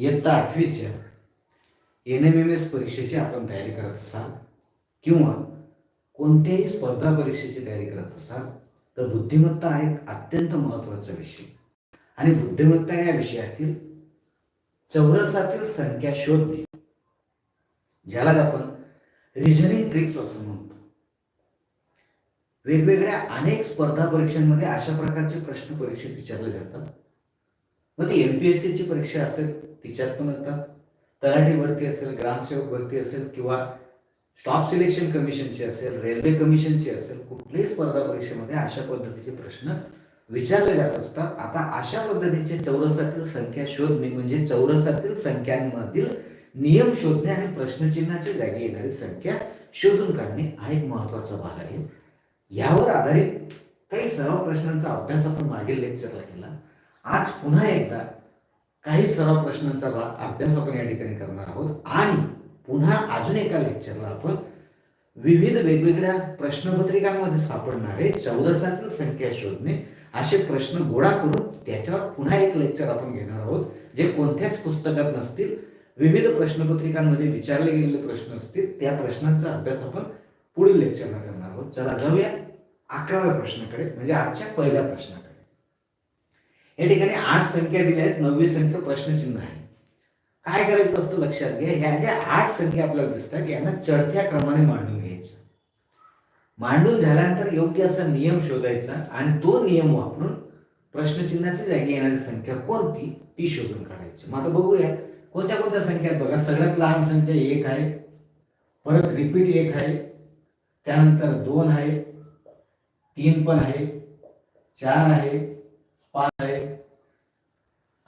इयत्ता आठवीच्या N M M S परीक्षेची आपण तयारी करत असाल किंवा कोणत्याही स्पर्धा परीक्षेची तयारी करत असाल तर बुद्धिमत्ता हा एक अत्यंत महत्त्वाचा विषय. आणि बुद्धिमत्ता या विषयातील चौरसातील संख्या शोधणे ज्याला आपण रिझनिंग ट्रिक्स असं म्हणतो. वेगवेगळ्या अनेक स्पर्धा परीक्षांमध्ये अशा प्रकारचे प्रश्न परीक्षेत विचारले जातात. मग ती एमपीएससी ची परीक्षा असेल तिच्यात पण आता. तलाठीवरती असेल ग्रामसेवक वरती असेल किंवा स्टॉप सिलेक्शन कमिशनची असेल रेल्वे कमिशनची असेल कुठल्याही स्पर्धा परीक्षेमध्ये अशा पद्धतीचे प्रश्न विचारले जात असतात. आता अशा पद्धतीचे चौरसातील संख्या शोधणे म्हणजे चौरसातील संख्यांमधील नियम शोधणे आणि प्रश्नचिन्हाच्या जागी येणारी संख्या शोधून काढणे हा एक महत्त्वाचा भाग आहे. यावर आधारित काही सर्व प्रश्नांचा अभ्यास आपण मागील लेक्चरला केला. आज पुन्हा एकदा काही सर्व प्रश्नांचा अभ्यास आपण या ठिकाणी करणार आहोत. आणि पुन्हा अजून एका लेक्चरला आपण विविध वेगवेगळ्या प्रश्नपत्रिकांमध्ये सापडणारे चौरसातील संख्या शोधणे असे प्रश्न गोळा करून त्याच्यावर पुन्हा एक लेक्चर आपण घेणार आहोत जे कोणत्याच पुस्तकात नसतील विविध प्रश्नपत्रिकांमध्ये विचारले गेलेले प्रश्न असतील त्या प्रश्नांचा अभ्यास आपण पुढील लेक्चरला करणार आहोत. चला जाऊया अकराव्या प्रश्नाकडे म्हणजे आजच्या पहिल्या प्रश्नाकडे. या ठिकाणी आठ संख्या दिल्या आहेत नववी संख्या प्रश्नचिन्ह आहे. काय करायचं असतं लक्षात घ्या ह्या ज्या आठ संख्या आपल्याला दिसतात यांना चढत्या क्रमाने मांडून घ्यायचं. मांडून झाल्यानंतर योग्य असा नियम शोधायचा आणि तो नियम वापरून प्रश्नचिन्हाची जागी येणारी संख्या कोणती ती शोधून काढायची. मग आता बघूया कोणत्या कोणत्या संख्या आहेत बघा. सगळ्यात लहान संख्या एक आहे परत रिपीट एक आहे त्यानंतर दोन आहे तीन पण आहे चार आहे पाच आहे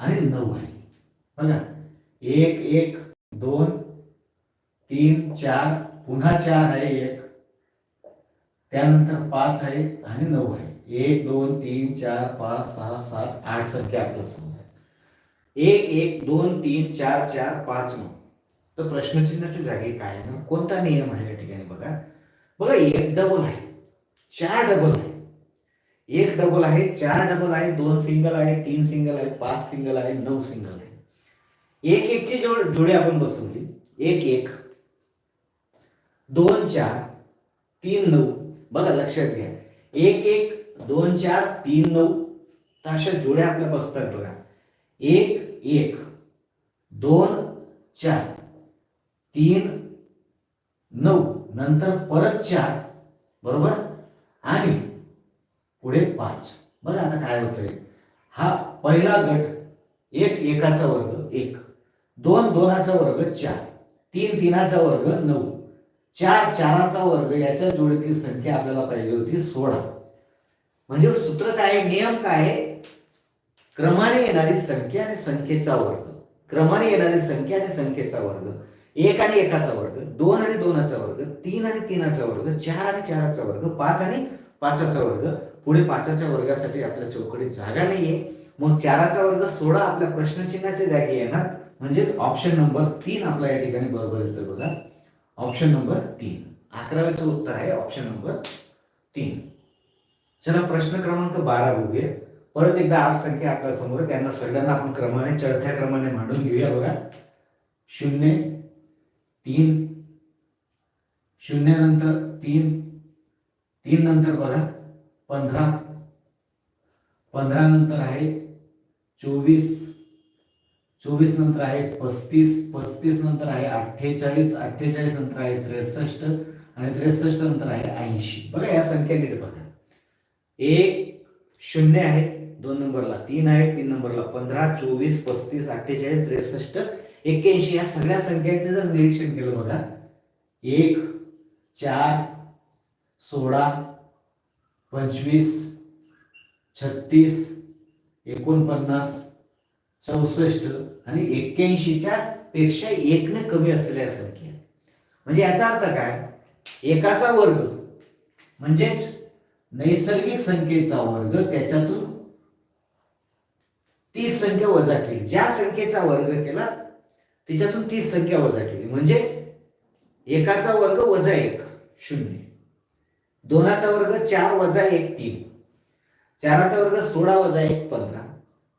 आणि नऊ आहे. बघा. एक एक दोन तीन चार पुन्हा चार आहे एक. त्यानंतर पाच आहे आणि नऊ आहे. एक दोन तीन चार पाच सहा सात आठ संख्या आपल्यासमोर आहे एक एक दोन तीन चार चार पाच नऊ. तर प्रश्नचिन्हाच्या जागी काय आहे? ना कोणता नियम आहे या ठिकाणी बघा? बघा एक डबल आहे. चार डबल आहे. एक डबल आहे चार डबल आहे दोन सिंगल आहे तीन सिंगल आहे पाच सिंगल आहे नऊ सिंगल आहे. एक एकची जोड जोडी आपण बसवली. एक एक. दोन चार तीन नऊ. बघा लक्षात घ्या. एक एक दोन चार तीन नऊ. तर अशा जोड्या आपल्या बसतात बघा. एक एक. दोन चार. तीन नऊ. नंतर परत चार. बरोबर? आणि पुढे पाच बघा आता काय होतंय. हा पहिला गट एक एकाचा वर्ग एक. दोन दोनाचा वर्ग चार. तीन तीनाचा वर्ग नऊ. चार चाराचा वर्ग याच्या जोडीतली संख्या आपल्याला पाहिजे होती सोळा. म्हणजे सूत्र काय आहे? नियम काय आहे? क्रमाने येणारी संख्या आणि संख्येचा वर्ग. क्रमाने येणारी संख्या आणि संख्येचा वर्ग. एक आणि एकाचा वर्ग. दोन आणि दोनाचा वर्ग. तीन आणि तीनाचा वर्ग. चार आणि चाराचा वर्ग. पाच आणि पाचाचा वर्ग. पुढे पाचाच्या वर्गासाठी आपल्या चौकडीत जागा नाहीये. मग चाराचा वर्ग सोळा आपल्या प्रश्नचिन्हाच्या जागी येणार म्हणजेच ऑप्शन नंबर तीन आपल्या या ठिकाणी बरोबर येतोय बघा. ऑप्शन नंबर तीन. अकराव्याचं उत्तर आहे ऑप्शन नंबर तीन. चला प्रश्न क्रमांक बारा बघूया. परत एकदा आठ संख्या आपल्यासमोर त्यांना सगळ्यांना आपण क्रमाने चढत्या क्रमाने मांडून घेऊया बघा. शून्य तीन. शून्य नंतर तीन. तीन नंतर बघा. पंधरा. पंधरा नंतर आहे चोवीस. चोवीस नंतर आहे पस्तीस. पस्तीस नंतर आहे अठ्ठेचाळीस. अठ्ठेचाळीस नंतर आहे त्रेसष्ट. आणि त्रेसष्ट नंतर आहे ऐंशी. बघा या संख्या नीट बघा. एक शून्य आहे. दोन नंबरला तीन आहे. तीन नंबरला पंधरा. चोवीस पस्तीस अठ्ठेचाळीस त्रेसष्ट. एक्क्याऐंशी. या सगळ्या संख्यांचे जर निरीक्षण केलं बघा. एक चार सोळा पंचवीस छत्तीस एकोणपन्नास चौसष्ट आणि एक्क्याऐंशीच्या पेक्षा एकने कमी असलेल्या संख्या म्हणजे याचा अर्थ काय? एकाचा वर्ग म्हणजेच नैसर्गिक संख्येचा वर्ग त्याच्यातून तीस संख्या वजा केली. ज्या संख्येचा वर्ग केला त्याच्यातून तीस संख्या वजा केली. म्हणजे एकाचा वर्ग वजा एक शून्य. दोनाचा वर्ग चार वजा एक तीन. चाराचा वर्ग सोळा वजा एक पंधरा.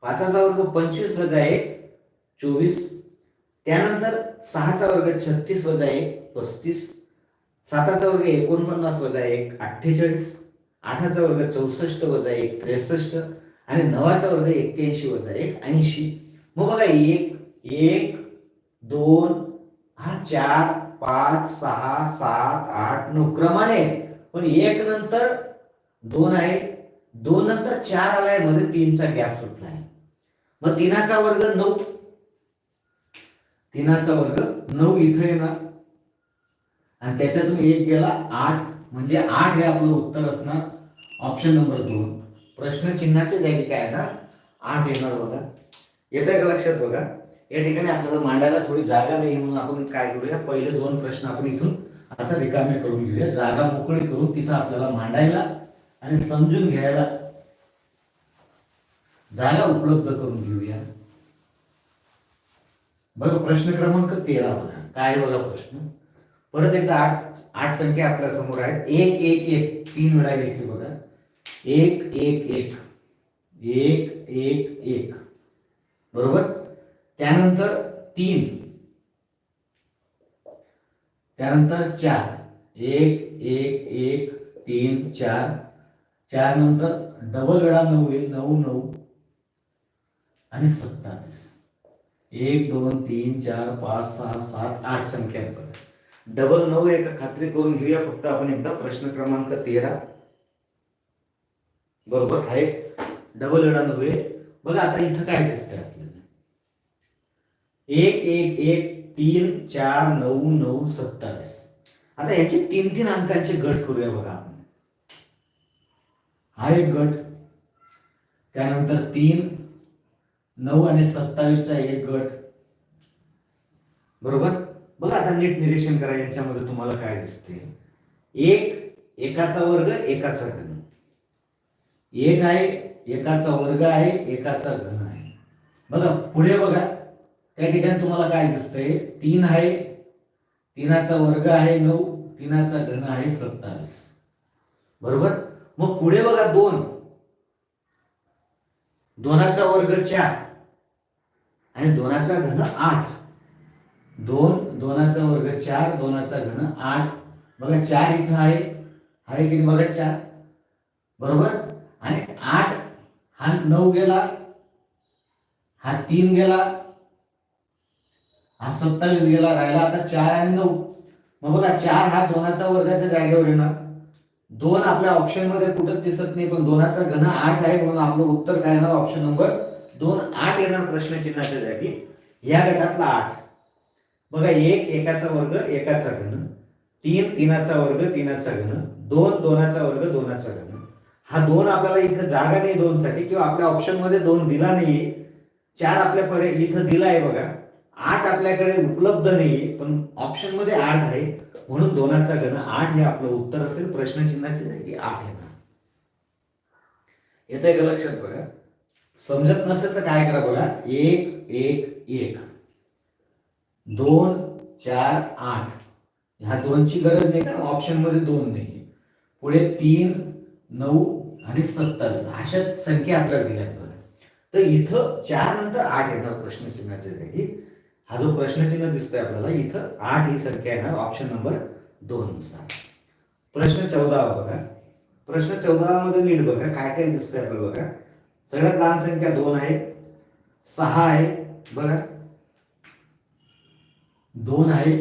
पाचाचा वर्ग पंचवीस वजा एक चोवीस. त्यानंतर सहाचा वर्ग छत्तीस वजा एक पस्तीस. साताचा वर्ग एकोणपन्नास वजा एक अठ्ठेचाळीस. आठाचा वर्ग चौसष्ट वजा एक त्रेसष्ट. आणि नवाचा वर्ग एक्क्याऐंशी वजा एक ऐंशी. मग बघा एक एक दोन हा चार पाच सहा सात आठ नऊ क्रमाने आहे. पण एक नंतर दोन आहे दोन नंतर चार आलायमध्ये तीनचा गॅप सुटला आहे मग तीनाचा वर्ग नऊ. तीनाचा वर्ग नऊ इथं येणार. आणि त्याच्यातून एक गेला आठ. म्हणजे आठ हे आपलं उत्तर असणार. ऑप्शन नंबर दोन. प्रश्न चिन्हाच्या जागी काय येणार आठ येणार बघा. येत का लक्षात बघा? या ठिकाणी आपल्याला मांडायला थोडी जागा नाही म्हणून आपण काय करूया? पहिले दोन प्रश्न आपण इथून आता रिकामे करून घेऊया. जागा मोकळी करून तिथं आपल्याला मांडायला आणि समजून घ्यायला जागा उपलब्ध करून घेऊया. बघा प्रश्न क्रमांक तेरा बघा. काय बघा प्रश्न? परत एकदा आठ आठ संख्या आपल्यासमोर आहेत. एक एक एक. तीन वेळा येते बघा. एक एक एक. एक एक एक. बरोबर? त्यानंतर तीन. त्यानंतर चार. एक एक एक तीन चार. चार नंतर डबल वेळा नऊ आहे नऊ नऊ. आणि सत्तावीस. एक दोन तीन चार पाच सहा सात आठ संख्या डबल नऊ एका खात्री करून घेऊया. फक्त आपण एकदा प्रश्न क्रमांक तेरा. बरोबर? आहे डबल वेळा नऊ आहे बघा आता इथं काय दिसतंय आपल्याला. एक एक एक तीन चार नऊ नऊ सत्तावीस. आता याचे तीन तीन अंकांचे गट करूया बघा आपण. हा एक गट. त्यानंतर तीन नऊ आणि सत्तावीसचा एक गट. बरोबर? बघा आता नीट निरीक्षण करा यांच्यामध्ये तुम्हाला काय दिसते. एक एकाचा वर्ग एकाचा घन. एक आहे एकाचा वर्ग आहे एकाचा घन आहे. बघा पुढे बघा. त्या ठिकाणी तुम्हाला काय दिसतंय? तीन आहे. तीनाचा वर्ग आहे नऊ तीनाचा घन आहे सत्तावीस. बरोबर? मग पुढे बघा दोन. दोनाचा वर्ग चार आणि दोनाचा घन आठ. दोन दोनाचा वर्ग चार दोनाचा घन आठ. बघा चार इथं आहे. आहे की नाही बघा चार. बरोबर? आणि आठ हा नऊ गेला. हा तीन गेला. हा सत्तावीस गेला राहिला आता चार आणि नऊ. मग बघा चार हा दोनाचा वर्गाच्या जागेवर येणार. दोन आपल्या ऑप्शनमध्ये कुठं दिसत नाही पण दोनाचा घन आठ आहे म्हणून आपलं उत्तर काय येणार? ऑप्शन नंबर दोन आठ येणार प्रश्नचिन्हाच्या जागी. या गटातला आठ. बघा एक एकाचा वर्ग एकाचा घन. तीन तीनाचा वर्ग तीनाचा घन. दोन दोनाचा वर्ग दोनाचा घन. हा दोन आपल्याला इथं जागा नाही दोन साठी किंवा आपल्या ऑप्शनमध्ये दोन दिला नाहीये. चार आपल्या पर्याय इथं दिला आहे बघा. आठ आपल्याकडे उपलब्ध नाहीये पण ऑप्शनमध्ये आठ आहे. म्हणून दोनाचा घन आठ हे आपलं उत्तर असेल प्रश्नचिन्हाचे जागी आठ येणार. येतंय का लक्षात बघा समजत नसेल तर काय करा बघा एक एक एक. दोन चार आठ. ह्या दोनची गरज नाही कारण ऑप्शनमध्ये दोन नाही पुढे तीन नऊ आणि सत्तावीस अशा संख्या आपल्याला दिल्यात बघा तर इथं चार नंतर आठ येणार प्रश्नचिन्हाच्या जागी हा जो प्रश्नचिन्ह दिसतोय आपल्याला इथं आठ ही संख्या येणार ऑप्शन नंबर दोन नुसार. प्रश्न चौदा बघा. प्रश्न चौदामध्ये नीट बघा काय काय दिसतंय आपल्याला बघा. सगळ्यात लहान संख्या दोन आहे सहा आहे बघा. दोन आहे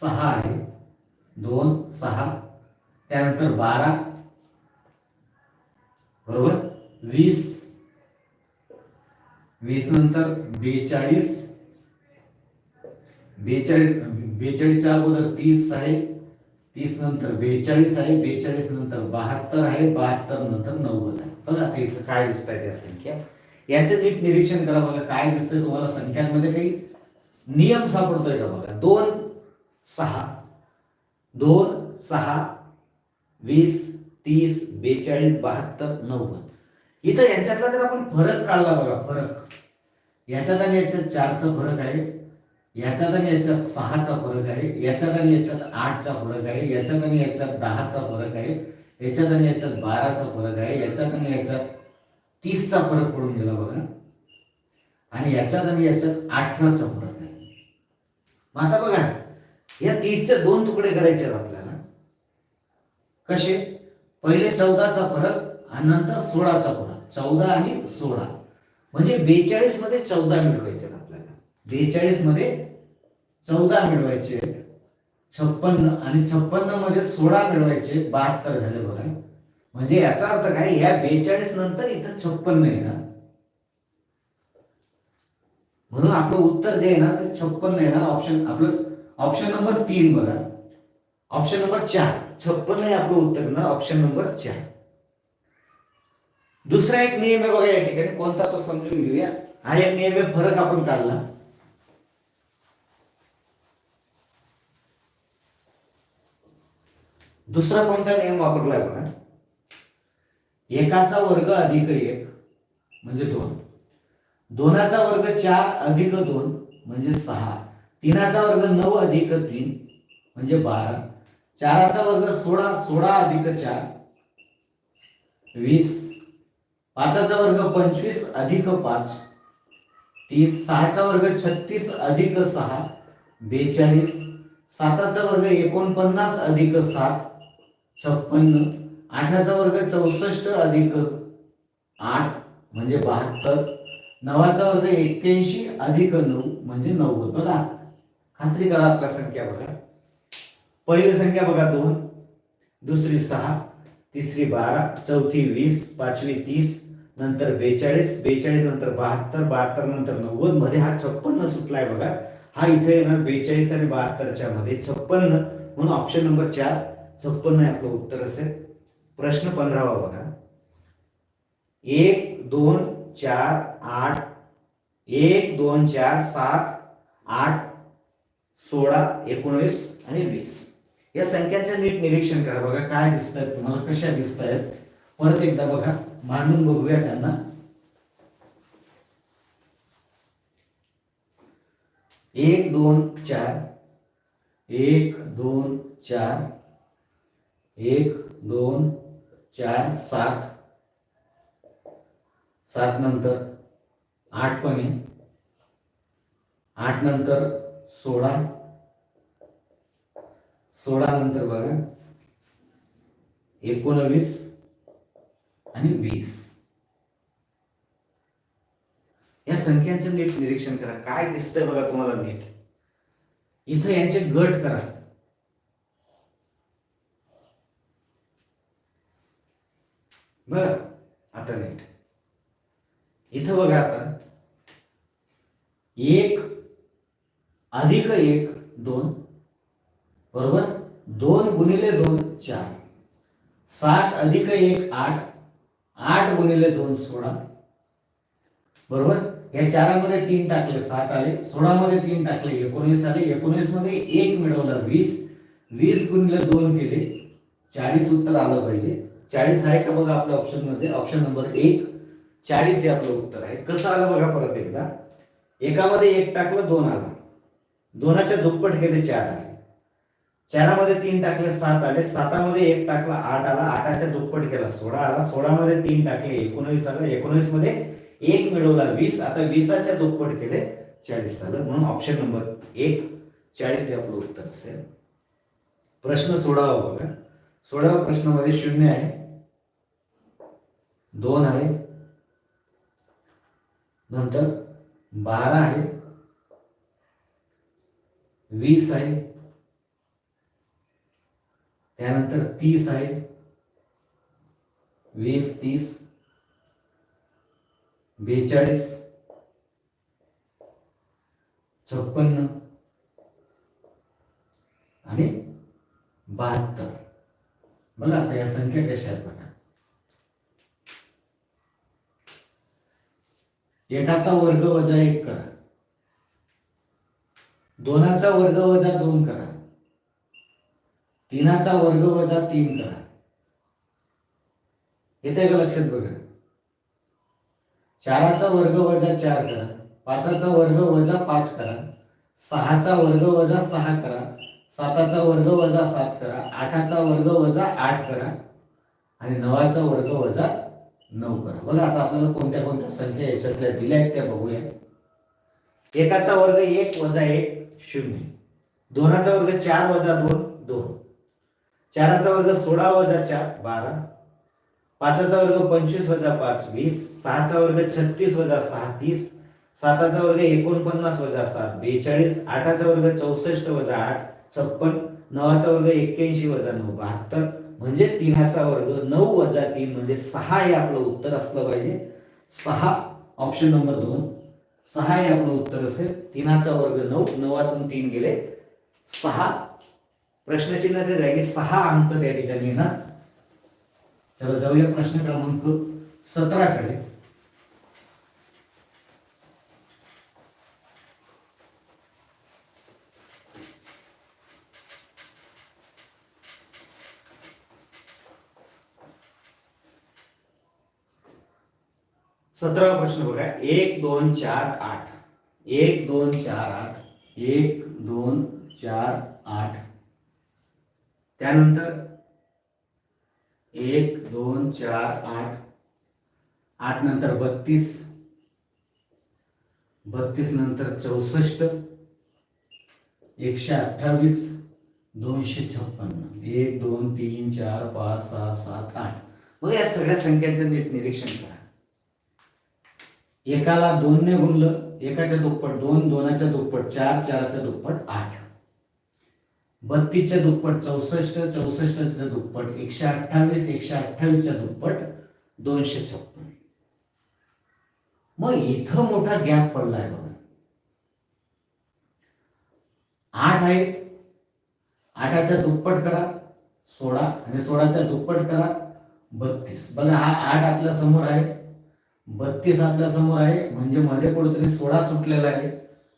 सहा आहे. दोन सहा. त्यानंतर बारा. बरोबर? वीस. वीस नंतर बेचाळीस. बेचाळीस बेचाळीसच्या अगोदर तीस आहे तीस नंतर बेचाळीस आहे बेचाळीस नंतर बहात्तर आहे बहात्तर नंतर नव्वद आहे. बघा आता इथं काय दिसत आहे त्या संख्या. याचे नीट निरीक्षण करा बघा काय दिसतंय तुम्हाला संख्यांमध्ये काही? नियम सापडतोय का बघा? दोन सहा. दोन सहा वीस तीस बेचाळीस बहात्तर नव्वद. इथं यांच्यातला जर आपण फरक काढला बघा फरक. याच्यात आणि याच्यात चारचा फरक आहे. याच्यात आणि याच्यात सहाचा फरक आहे याच्यात आणि याच्यात आठचा फरक आहे याच्यात आणि याच्यात दहाचा फरक आहे याच्यात आणि याच्यात बाराचा फरक आहे याच्यात आणि याच्यात तीसचा फरक पडून गेला बघा. आणि याच्यात आणि याच्यात अठराचा फरक आहे. मग आता बघा या तीसचे दोन तुकडे करायचे आहेत आपल्याला. कसे? पहिले चौदाचा फरक आणि नंतर सोळाचा फरक. चौदा आणि सोळा. म्हणजे बेचाळीसमध्ये चौदा मिळवायचे बेचाळीसमध्ये चौदा मिळवायचे छप्पन्न आणि छप्पन्नमध्ये सोळा मिळवायचे बहात्तर झाले बघा. म्हणजे याचा अर्थ काय? या बेचाळीस नंतर इथं छप्पन्न येणार म्हणून आपलं उत्तर जे आहे ना ते छप्पन्न येणार ऑप्शन आपलं ऑप्शन नंबर तीन बघा. ऑप्शन नंबर चार. छप्पन्न हे आपलं उत्तर येणार ऑप्शन नंबर चार. दुसरा एक नियम आहे बघा या ठिकाणी. कोणता तो समजून घेऊया. हा एक नियम आहे फरक आपण काढला. दुसरा कोणता नियम वापरलाय बघा. एकाचा वर्ग अधिक एक म्हणजे दोन. दोनाचा वर्ग चार अधिक दोन म्हणजे सहा. तीनाचा वर्ग नऊ अधिक तीन म्हणजे बारा. चाराचा वर्ग सोळा सोळा अधिक चार वीस. पाचाचा वर्ग पंचवीस अधिक पाच तीस. सहाचा वर्ग छत्तीस अधिक सहा बेचाळीस. साताचा वर्ग एकोणपन्नास अधिक सात छप्पन्न आठाचा वर्ग चौसष्ट अधिक आठ म्हणजे बहात्तर नवाचा वर्ग एक्क्याऐंशी अधिक नऊ म्हणजे नव्वद. बघा खात्री करा आपला संख्या बघा. पहिली संख्या बघा दोन दुसरी सहा तिसरी बारा चौथी वीस पाचवी तीस नंतर बेचाळीस बेचाळीस नंतर बहात्तर बहात्तर नंतर नव्वदमध्ये हा छप्पन्न सुटलाय बघा. हा इथे येणार बेचाळीस आणि बहात्तरच्या मध्ये छप्पन्न. म्हणून ऑप्शन नंबर चार छप्पन्न हे आपलं उत्तर असेल. प्रश्न पंधरावा बघा. एक दोन चार आठ. एक दोन चार सात आठ सोळा एकोणवीस आणि वीस. या संख्यांचं नीट निरीक्षण करा बघा काय दिसत आहेत तुम्हाला कशा दिसत आहेत परत एकदा बघा मांडून बघूया त्यांना. एक दोन चार. एक दोन चार. एक दोन चार सात. सात नंतर आठ पण. आहे आठ नंतर सोळा. सोळा नंतर बघा. एकोणवीस आणि वीस. या संख्यांचं नीट निरीक्षण करा. काय दिसतंय बघा तुम्हाला नीट. इथं यांचे गट करा. बर आता नीट. इथं बघा आता. एक अधिक एक दोन बरोबर? दोन गुणिले दोन चार. सात अधिक एक आठ. आठ गुणिले दोन सोळा. बरोबर? या चारामध्ये तीन टाकले सात आले. सोळा मध्ये तीन टाकले एकोणीस आले. एकोणीसमध्ये एक मिळवलं वीस. वीस गुणिले दोन केले चाळीस उत्तर आलं पाहिजे. चाळीस आहे का बघा आपल्या ऑप्शनमध्ये? ऑप्शन नंबर एक. चाळीस हे आपलं उत्तर आहे. कसं आलं बघा परत एकदा? एकामध्ये एक टाकलं दोन आला. दोनाच्या दुप्पट केले चार आले. चारामध्ये तीन टाकले सात आले. सातामध्ये एक टाकला आठ आला. आठाच्या दुप्पट केला सोळा आला. सोळामध्ये तीन टाकले एकोणवीस आलं. एकोणवीसमध्ये एक मिळवला वीस. आता विसाच्या दुप्पट केले चाळीस आलं. म्हणून ऑप्शन नंबर एक. चाळीस हे आपलं उत्तर असेल. प्रश्न सोडावा बघा. सोळाव्या प्रश्नामध्ये शून्य आहे. दोन आहे. नंतर बारा आहे. वीस आहे. त्यानंतर तीस आहे. वीस तीस. बेचाळीस. छप्पन्न. आणि बहात्तर. बघा आता या संख्या कशा आहेत बघा एकाचा वर्ग वजा एक करा. दोनाचा वर्ग वजा दोन करा. तीनाचा वर्ग वजा तीन करा. येते का लक्षात बघा? चाराचा वर्ग वजा चार करा. पाचाचा वर्ग वजा पाच करा. सहाचा वर्ग वजा सहा करा. साताचा वर्ग वजा सात करा. आठाचा वर्ग वजा आठ करा. आणि नवाचा वर्ग वजा नऊ करा. बघा आता आपल्याला कोणत्या कोणत्या संख्या याच्यातल्या दिल्या आहेत त्या बघूया. एकाचा वर्ग एक वजा एक शून्य. दोनाचा वर्ग चार वजा दोन दोन. चाराचा वर्ग सोळा वजा चार बारा. पाचाचा वर्ग पंचवीस वजा पाच वीस. सहाचा वर्ग छत्तीस वजा सहा तीस. साताचा वर्ग एकोणपन्नास वजा सात बेचाळीस. आठाचा वर्ग चौसष्ट वजा आठ छप्पन. नवाचा वर्ग एक्क्याऐंशी वजा नऊ बहात्तर. म्हणजे तीनाचा वर्ग नऊ वजा तीन म्हणजे सहा हे आपलं उत्तर असलं पाहिजे. सहा ऑप्शन नंबर दोन. सहा हे आपलं उत्तर असेल. तीनाचा वर्ग नऊ नवातून तीन गेले. सहा प्रश्नचिन्हाच्या जागी सहा अंक त्या ठिकाणी येणार. चला जाऊया प्रश्न क्रमांक सतरा सतरावा प्रश्न बघा. एक दोन चार आठ. एक दोन चार आठ. एक दोन चार आठ. त्यानंतर एक दोन चार आठ. आठ नंतर बत्तीस. बत्तीस नंतर चौसष्ट. एकशे अठ्ठावीस. दोनशे छप्पन्न. एक दोन तीन चार पाच सहा सात आठ. बघा या सगळ्या संख्यांचं नीट निरीक्षण करा. एकाला दोनने गुणलं एकाच्या दुप्पट दोन दोनाच्या दुप्पट चार चारच्या दुप्पट आठ. बत्तीसच्या दुप्पट चौसष्ट चौसष्टच्या दुप्पट एकशे अठ्ठावीस एकशे अठ्ठावीसच्या दुप्पट दोनशे चौपन्न मग इथं मोठा गॅप पडलाय बघा. आठ आहे. आठाच्या दुप्पट करा सोळा. आणि सोळाच्या दुप्पट करा बत्तीस. बघा हा आठ आपल्यासमोर आहे. बत्तीस आपल्यासमोर आहे. म्हणजे मध्ये कुठेतरी सोळा सुटलेला आहे.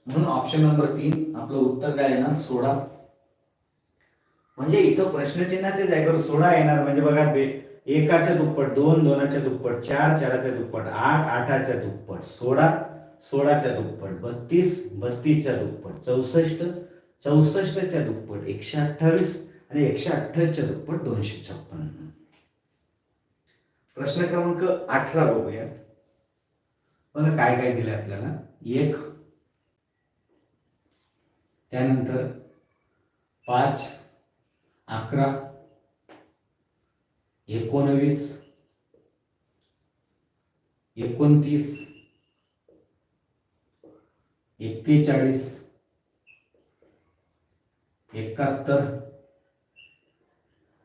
म्हणून ऑप्शन नंबर तीन आपलं उत्तर काय येणार? सोळा म्हणजे इथं प्रश्नचिन्हाच्या जागेवर सोळा येणार. म्हणजे बघा बे एकाच्या दुप्पट दोन दोनाच्या दुप्पट चार चाराच्या दुप्पट आठ आठाच्या दुप्पट सोळा सोळाच्या दुप्पट बत्तीस बत्तीसच्या दुप्पट चौसष्ट चौसष्टच्या दुप्पट एकशे अठ्ठावीस आणि एकशे अठ्ठावीसच्या दुप्पट दोनशे छप्पन्न. प्रश्न क्रमांक अठरा बघूया बघा काय काय दिलं आपल्याला? एक त्यानंतर पाच अकरा एकोणवीस एकोणतीस एक्केचाळीस एकाहत्तर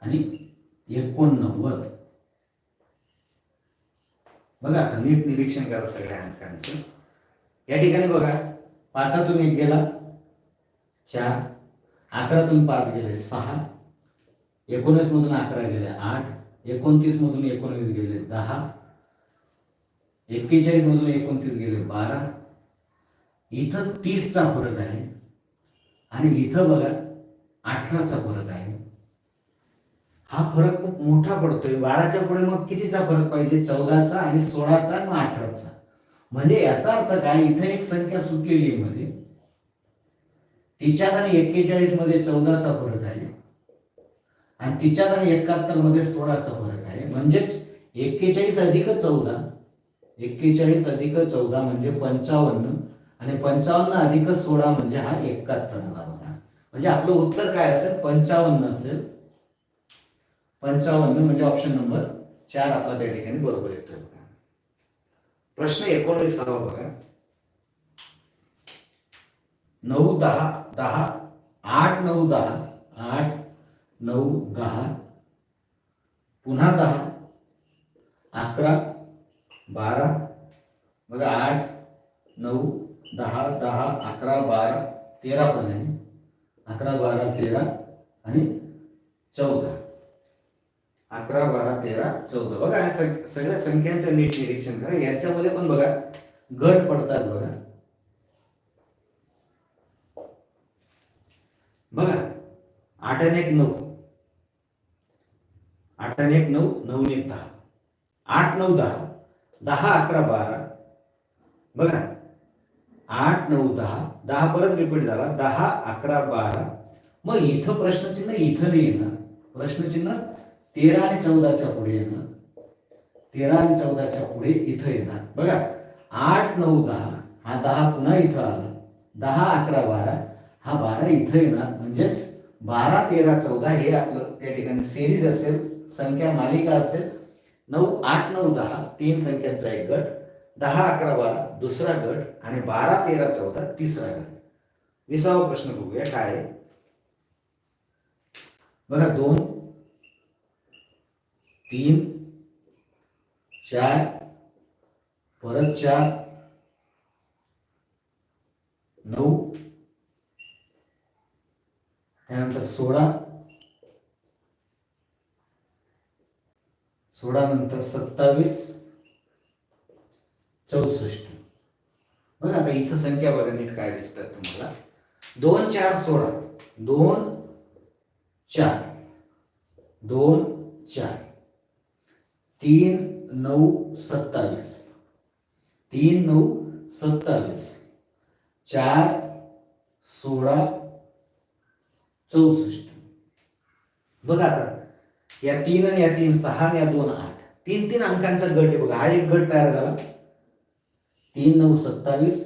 आणि एकोणनव्वद. बघा आता नीट निरीक्षण करा सगळ्या अंकांचं. या ठिकाणी बघा पाचातून एक गेला चार. अकरातून पाच गेले सहा. एकोणीस मधून अकरा गेले आठ. एकोणतीस मधून एकोणवीस गेले दहा. एक्केचाळीस मधून एकोणतीस गेले बारा. इथं तीसचा फरक आहे. आणि इथं बघा अठराचा फरक आहे. हा फरक खूप मोठा पडतोय. बाराच्या पुढे मग कितीचा फरक पाहिजे? चौदाचा आणि सोळाचा आणि अठराचा. म्हणजे याचा अर्थ काय? इथे एक संख्या सुटलेली मध्ये. तिच्यात आणि एक्केचाळीसमध्ये चौदाचा फरक आहे. आणि तिच्यात आणि एकाहत्तरमध्ये सोळाचा फरक आहे. म्हणजेच एक्केचाळीस अधिक चौदा एक्केचाळीस अधिक चौदा म्हणजे पंचावन्न आणि पंचावन्न अधिक सोळा म्हणजे हा एकाहत्तर आला म्हणजे आपलं उत्तर काय असेल? पंचावन्न असेल. पंचावन्न म्हणजे ऑप्शन नंबर चार आपला त्या ठिकाणी बरोबर बघा. प्रश्न एकोणवीसावा बघा. नऊ दहा दहा, आठ नऊ दहा, आठ नऊ दहा, पुन्हा दहा, अकरा, बारा, बघा आठ नऊ, दहा दहा, अकरा, बारा, तेरा पण आहे. अकरा, बारा, तेरा आणि चौदा. अकरा बारा तेरा चौदा. बघा ह्या सग- सगळ्या संख्यांचं नीट निरीक्षण करा. याच्यामध्ये पण बघा गट पडतात बघा. बघा आठ आणि एक नऊ. आठ आणि एक नऊ नऊ एक दहा. आठ नऊ दहा. दहा अकरा बारा. बघा आठ नऊ दहा. दहा परत रिपीट झाला. दहा अकरा बारा. मग इथं प्रश्नचिन्ह इथं नाही येणार. प्रश्नचिन्ह तेरा आणि चौदाच्या पुढे येणार. तेरा आणि चौदाच्या पुढे इथं येणार. बघा आठ नऊ दहा हा दहा पुन्हा इथं आला. दहा अकरा बारा हा बारा इथं येणार. म्हणजेच बारा तेरा चौदा हे आपलं त्या ठिकाणी सिरीज असेल संख्या मालिका असेल नऊ आठ नऊ दहा तीन संख्यांचा एक गट दहा अकरा बारा दुसरा गट आणि बारा तेरा चौदा तिसरा गट. विसावा प्रश्न बघूया काय आहे? बघा दोन तीन चार परत चार नऊ त्यानंतर सोळा सोळा नंतर सत्तावीस चौसष्ट. बघा आता इथं संख्या बघा नीट काय दिसतात तुम्हाला. दोन चार सोळा. दोन चार. दोन चार. तीन नऊ सत्तावीस. तीन नऊ सत्तावीस. चार सोळा चौसष्ट. बघा आता या तीन आणि या तीन सहा आणि या दोन आठ. तीन तीन अंकांचा गट आहे बघा. हा एक गट तयार झाला. तीन नऊ सत्तावीस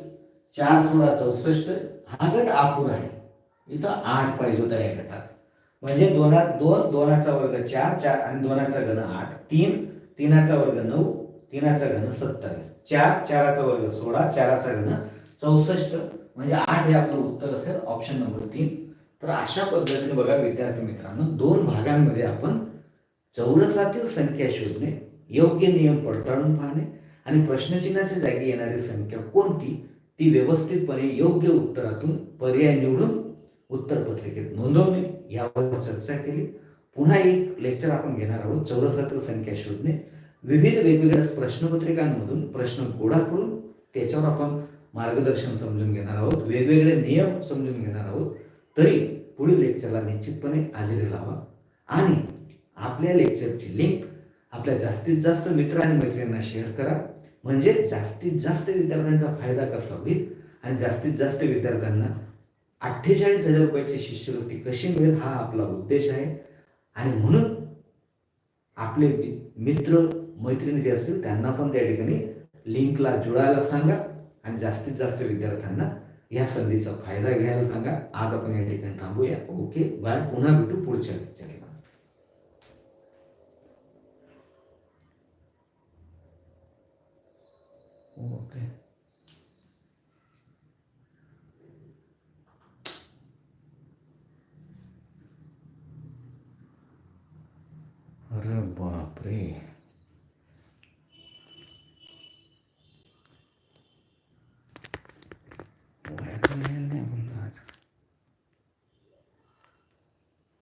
चार सोळा चौसष्ट. हा गट आपूर आहे. इथं आठ पाहिजे होता या गटात. म्हणजे दोना दोन दोनाचा वर्ग चार चार आणि दोनाचा गण आठ. तीन तीनाचा वर्ग नऊ तीनाचा घन सत्तावीस. चार चाराचा वर्ग सोळा चाराचा घन चौसष्ट. म्हणजे आठ हे आपलं उत्तर असेल ऑप्शन नंबर तीन. तर अशा पद्धतीने बघा विद्यार्थी मित्रांनो दोन भागांमध्ये आपण चौरसातील संख्या शोधणे योग्य नियम पडताळून पाहणे आणि प्रश्नचिन्हाच्या जागी येणारी संख्या कोणती ती व्यवस्थितपणे योग्य उत्तरातून पर्याय निवडून उत्तरपत्रिकेत नोंदवणे यावर चर्चा केली. पुन्हा एक लेक्चर आपण घेणार आहोत चौरसातील संख्या शोधणे. विविध वेगवेगळ्या प्रश्नपत्रिकांमधून प्रश्न गोळा करून त्याच्यावर आपण मार्गदर्शन समजून घेणार आहोत वेगवेगळे नियम समजून घेणार आहोत. तरी पुढील लेक्चरला निश्चितपणे हजेरी लावा. आणि आपल्या लेक्चरची लिंक आपल्या जास्तीत जास्त मित्र आणि मैत्रिणींना शेअर करा. म्हणजे जास्तीत जास्त विद्यार्थ्यांचा फायदा कसा होईल? आणि जास्तीत जास्त विद्यार्थ्यांना अठ्ठेचाळीस हजार रुपयाची शिष्यवृत्ती कशी मिळेल? हा आपला उद्देश आहे. आणि म्हणून आपले मित्र मैत्रिणी जे असतील त्यांना पण त्या ठिकाणी लिंकला जुळायला सांगा आणि जास्तीत जास्त विद्यार्थ्यांना या संधीचा फायदा घ्यायला सांगा. आज आपण या ठिकाणी थांबूया. Okay bye. पुन्हा भेटू पुढच्या लेक्चरला ओके. अरे बाप बापरे वायर